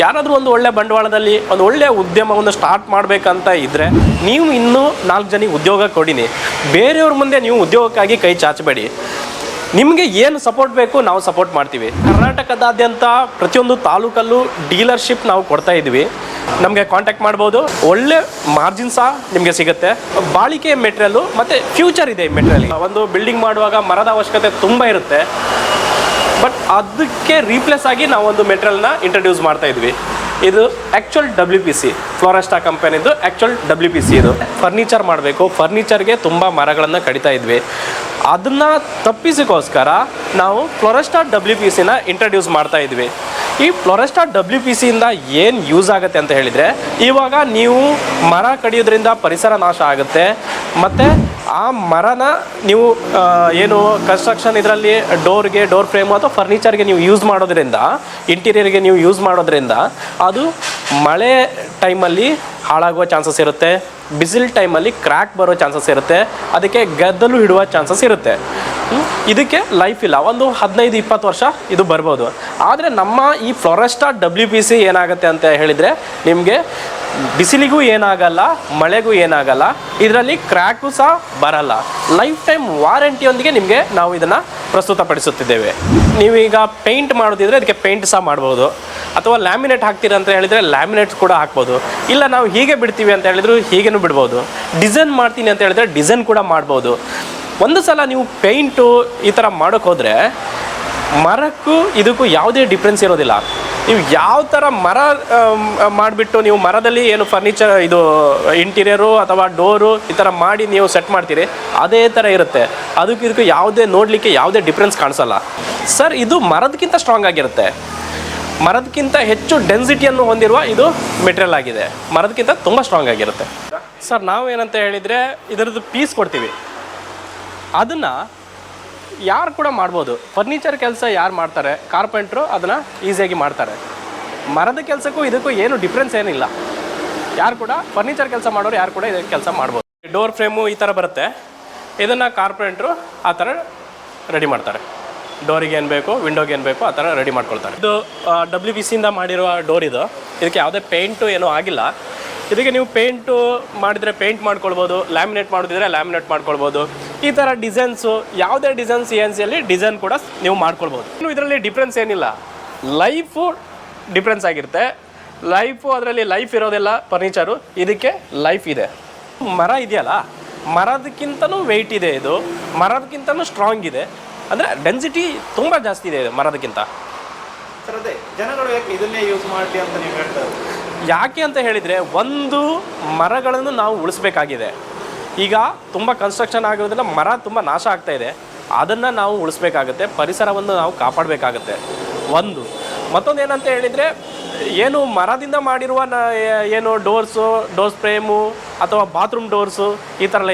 ಯಾರಾದರೂ ಒಂದು ಒಳ್ಳೆ ಬಂಡವಾಳದಲ್ಲಿ ಒಂದು ಒಳ್ಳೆ ಉದ್ಯಮವನ್ನು ಸ್ಟಾರ್ಟ್ ಮಾಡಬೇಕಂತ ಇದ್ದರೆ ನೀವು ಇನ್ನೂ ನಾಲ್ಕು ಜನಿಗೆ ಉದ್ಯೋಗ ಕೊಡಿನಿ. ಬೇರೆಯವ್ರ ಮುಂದೆ ನೀವು ಉದ್ಯೋಗಕ್ಕಾಗಿ ಕೈ ಚಾಚಬೇಡಿ. ನಿಮಗೆ ಏನು ಸಪೋರ್ಟ್ ಬೇಕು ನಾವು ಸಪೋರ್ಟ್ ಮಾಡ್ತೀವಿ. ಕರ್ನಾಟಕದಾದ್ಯಂತ ಪ್ರತಿಯೊಂದು ತಾಲೂಕಲ್ಲೂ ಡೀಲರ್ಶಿಪ್ ನಾವು ಕೊಡ್ತಾ ಇದ್ವಿ ನಮಗೆ ಕಾಂಟ್ಯಾಕ್ಟ್ ಮಾಡ್ಬೋದು. ಒಳ್ಳೆ ಮಾರ್ಜಿನ್ ಸಹ ನಿಮಗೆ ಸಿಗುತ್ತೆ. ಬಾಳಿಕೆ ಮೆಟೀರಿಯಲ್ಲು ಮತ್ತು ಫ್ಯೂಚರ್ ಇದೆ ಈ ಮೆಟೀರಿಯಲ್ ಒಂದು ಬಿಲ್ಡಿಂಗ್ ಮಾಡುವಾಗ ಮರದ ಅವಶ್ಯಕತೆ ತುಂಬ ಇರುತ್ತೆ. ಬಟ್ ಅದಕ್ಕೆ ರೀಪ್ಲೇಸ್ ಆಗಿ ನಾವು ಒಂದು ಮೆಟೀರಿಯಲ್ನ ಇಂಟ್ರಡ್ಯೂಸ್ ಮಾಡ್ತಾ ಇದ್ವಿ. ಇದು actual W P C Floresta ಕಂಪನಿದು ಆ್ಯಕ್ಚುಯಲ್ ಡಬ್ಲ್ಯೂ ಪಿ ಸಿ ಇದು. ಫರ್ನಿಚರ್ ಮಾಡಬೇಕು. ಫರ್ನಿಚರ್ಗೆ ತುಂಬ ಮರಗಳನ್ನು ಕಡಿತಾ ಇದ್ವಿ. ಅದನ್ನು ತಪ್ಪಿಸೋಕ್ಕೋಸ್ಕರ ನಾವು ಫ್ಲೋರೆಸ್ಟಾ ಡಬ್ಲ್ಯೂ ಪಿ ಸಿನ ಇಂಟ್ರಡ್ಯೂಸ್ ಮಾಡ್ತಾ ಇದ್ವಿ. ಈ ಫ್ಲೋರೆಸ್ಟಾ ಡಬ್ಲ್ಯೂ ಪಿ ಸಿಯಿಂದ ಏನು ಯೂಸ್ ಆಗುತ್ತೆ ಅಂತ ಹೇಳಿದರೆ, ಇವಾಗ ನೀವು ಮರ ಕಡಿಯೋದ್ರಿಂದ ಪರಿಸರ ನಾಶ ಆಗುತ್ತೆ. ಮತ್ತು ಆ ಮರನ ನೀವು ಏನು ಕನ್ಸ್ಟ್ರಕ್ಷನ್ ಇದರಲ್ಲಿ ಡೋರ್ಗೆ ಡೋರ್ ಫ್ರೇಮ್ ಅಥವಾ ಫರ್ನಿಚರ್ಗೆ ನೀವು ಯೂಸ್ ಮಾಡೋದ್ರಿಂದ ಇಂಟೀರಿಯರ್ಗೆ ನೀವು ಯೂಸ್ ಮಾಡೋದ್ರಿಂದ ಅದು ಮಳೆ ಟೈಮಲ್ಲಿ ಹಾಳಾಗುವ ಚಾನ್ಸಸ್ ಇರುತ್ತೆ, ಬಿಸಿಲ್ ಟೈಮಲ್ಲಿ ಕ್ರ್ಯಾಕ್ ಬರೋ ಚಾನ್ಸಸ್ ಇರುತ್ತೆ, ಅದಕ್ಕೆ ಗದ್ದಲು ಹಿಡುವ ಚಾನ್ಸಸ್ ಇರುತ್ತೆ. ಇದಕ್ಕೆ ಲೈಫ್ ಇಲ್ಲ. ಒಂದು ಹದಿನೈದು, ಇಪ್ಪತ್ತು ವರ್ಷ ಇದು ಬರ್ಬೋದು. ಆದರೆ ನಮ್ಮ ಈ ಫ್ಲೊರೆಸ್ಟಾ ಡಬ್ಲ್ಯೂ ಪಿ ಸಿ ಏನಾಗುತ್ತೆ ಅಂತ ಹೇಳಿದರೆ, ನಿಮಗೆ ಬಿಸಿಲಿಗೂ ಏನಾಗಲ್ಲ, ಮಳೆಗೂ ಏನಾಗಲ್ಲ, ಇದರಲ್ಲಿ ಕ್ರ್ಯಾಕು ಸಹ ಬರಲ್ಲ. ಲೈಫ್ ಟೈಮ್ ವಾರಂಟಿಯೊಂದಿಗೆ ನಿಮಗೆ ನಾವು ಇದನ್ನು ಪ್ರಸ್ತುತಪಡಿಸುತ್ತಿದ್ದೇವೆ. ನೀವೀಗ ಪೇಂಟ್ ಮಾಡೋದಿದ್ರೆ ಅದಕ್ಕೆ ಪೇಂಟ್ ಸಹ ಮಾಡ್ಬೋದು. ಅಥವಾ ಲ್ಯಾಮಿನೇಟ್ ಹಾಕ್ತೀರ ಅಂತ ಹೇಳಿದರೆ ಲ್ಯಾಮಿನೇಟ್ಸ್ ಕೂಡ ಹಾಕ್ಬೋದು. ಇಲ್ಲ ನಾವು ಹೀಗೆ ಬಿಡ್ತೀವಿ ಅಂತ ಹೇಳಿದ್ರು ಹೀಗೇನು ಬಿಡ್ಬೋದು. ಡಿಸೈನ್ ಮಾಡ್ತೀನಿ ಅಂತ ಹೇಳಿದ್ರೆ ಡಿಸೈನ್ ಕೂಡ ಮಾಡ್ಬೋದು. ಒಂದು ಸಲ ನೀವು ಪೇಂಟು ಈ ಥರ ಮಾಡೋಕ್ಕೆ ಹೋದರೆ ಮರಕ್ಕೂ ಇದಕ್ಕೂ ಯಾವುದೇ ಡಿಫ್ರೆನ್ಸ್ ಇರೋದಿಲ್ಲ. ನೀವು ಯಾವ ಥರ ಮರ ಮಾಡಿಬಿಟ್ಟು ನೀವು ಮರದಲ್ಲಿ ಏನು ಫರ್ನಿಚರ್ ಇದು ಇಂಟೀರಿಯರು ಅಥವಾ ಡೋರು ಈ ಥರ ಮಾಡಿ ನೀವು ಸೆಟ್ ಮಾಡ್ತೀರಿ, ಅದೇ ಥರ ಇರುತ್ತೆ. ಅದಕ್ಕೆ ಇದಕ್ಕೂ ಯಾವುದೇ ನೋಡಲಿಕ್ಕೆ ಯಾವುದೇ ಡಿಫ್ರೆನ್ಸ್ ಕಾಣಿಸಲ್ಲ. ಸರ್ ಇದು ಮರದಕ್ಕಿಂತ ಸ್ಟ್ರಾಂಗ್ ಆಗಿರುತ್ತೆ. ಮರದಕ್ಕಿಂತ ಹೆಚ್ಚು ಡೆನ್ಸಿಟಿಯನ್ನು ಹೊಂದಿರುವ ಇದು ಮೆಟೀರಿಯಲ್ ಆಗಿದೆ. ಮರದಕ್ಕಿಂತ ತುಂಬ ಸ್ಟ್ರಾಂಗ್ ಆಗಿರುತ್ತೆ. ಸರ್ ನಾವು ಏನಂತ ಹೇಳಿದರೆ ಇದರದ್ದು ಪೀಸ್ ಕೊಡ್ತೀವಿ. ಅದನ್ನು ಯಾರು ಕೂಡ ಮಾಡ್ಬೋದು. ಫರ್ನಿಚರ್ ಕೆಲಸ ಯಾರು ಮಾಡ್ತಾರೆ ಕಾರ್ಪೆಂಟ್ರು ಅದನ್ನು ಈಸಿಯಾಗಿ ಮಾಡ್ತಾರೆ. ಮರದ ಕೆಲಸಕ್ಕೂ ಇದಕ್ಕೂ ಏನು ಡಿಫ್ರೆನ್ಸ್ ಏನಿಲ್ಲ. ಯಾರು ಕೂಡ ಫರ್ನಿಚರ್ ಕೆಲಸ ಮಾಡೋರು ಯಾರು ಕೂಡ ಇದಕ್ಕೆ ಕೆಲಸ ಮಾಡ್ಬೋದು. ಡೋರ್ ಫ್ರೇಮು ಈ ಥರ ಬರುತ್ತೆ. ಇದನ್ನು ಕಾರ್ಪೆಂಟ್ರು ಆ ಥರ ರೆಡಿ ಮಾಡ್ತಾರೆ. ಡೋರಿಗೆ ಏನು ಬೇಕು ವಿಂಡೋಗೆ ಏನು ಬೇಕು ಆ ಥರ ರೆಡಿ ಮಾಡ್ಕೊಳ್ತಾರೆ. ಇದು ಡಬ್ಲ್ಯೂ ಬಿ ಸಿಯಿಂದ ಮಾಡಿರುವ ಡೋರ್ ಇದು. ಇದಕ್ಕೆ ಯಾವುದೇ ಪೇಂಟು ಏನೂ ಆಗಿಲ್ಲ. ಇದಕ್ಕೆ ನೀವು ಪೇಂಟು ಮಾಡಿದರೆ ಪೇಂಟ್ ಮಾಡ್ಕೊಳ್ಬೋದು, ಲ್ಯಾಮಿನೇಟ್ ಮಾಡೋದಿದ್ರೆ ಲ್ಯಾಮಿನೇಟ್ ಮಾಡ್ಕೊಳ್ಬೋದು. ಈ ಥರ ಡಿಸೈನ್ಸು, ಯಾವುದೇ ಡಿಸೈನ್ಸ್ ಸಿ ಎನ್ ಸಿಯಲ್ಲಿ ಡಿಸೈನ್ ಕೂಡ ನೀವು ಮಾಡ್ಕೊಳ್ಬೋದು. ಇನ್ನು ಇದರಲ್ಲಿ ಡಿಫ್ರೆನ್ಸ್ ಏನಿಲ್ಲ. ಲೈಫು ಡಿಫ್ರೆನ್ಸ್ ಆಗಿರುತ್ತೆ. ಲೈಫು ಅದರಲ್ಲಿ ಲೈಫ್ ಇರೋದೆಲ್ಲ ಫರ್ನಿಚರು, ಇದಕ್ಕೆ ಲೈಫ್ ಇದೆ. ಮರ ಇದೆಯಲ್ಲ, ಮರದಕ್ಕಿಂತನೂ ವೆಯ್ಟ್ ಇದೆ ಇದು. ಮರದಕ್ಕಿಂತನೂ ಸ್ಟ್ರಾಂಗ್ ಇದೆ. ಅಂದರೆ ಡೆನ್ಸಿಟಿ ತುಂಬ ಜಾಸ್ತಿ ಇದೆ ಮರದಕ್ಕಿಂತ. ಸರ್, ಅದೇ, ಜನಗಳು ಯಾಕೆ ಇದನ್ನೇ ಯೂಸ್ ಮಾಡಲಿ ಅಂತ ನೀವು ಹೇಳ್ತಾರೆ ಯಾಕೆ ಅಂತ ಹೇಳಿದರೆ ಒಂದು ಮರಗಳನ್ನು ನಾವು ಉಳಿಸ್ಬೇಕಾಗಿದೆ. ಈಗ ತುಂಬ ಕನ್ಸ್ಟ್ರಕ್ಷನ್ ಆಗಿರೋದ್ರಿಂದ ಮರ ತುಂಬ ನಾಶ ಆಗ್ತಾ ಇದೆ. ಅದನ್ನು ನಾವು ಉಳಿಸ್ಬೇಕಾಗತ್ತೆ, ಪರಿಸರವನ್ನು ನಾವು ಕಾಪಾಡಬೇಕಾಗತ್ತೆ. ಒಂದು. ಮತ್ತೊಂದು ಏನಂತ ಹೇಳಿದರೆ, ಏನು ಮರದಿಂದ ಮಾಡಿರುವ ಏನು ಡೋರ್ಸು ಡೋರ್ಸ್ ಫ್ರೇಮು ಅಥವಾ ಬಾತ್ರೂಮ್ ಡೋರ್ಸು ಈ ಥರ ಎಲ್ಲ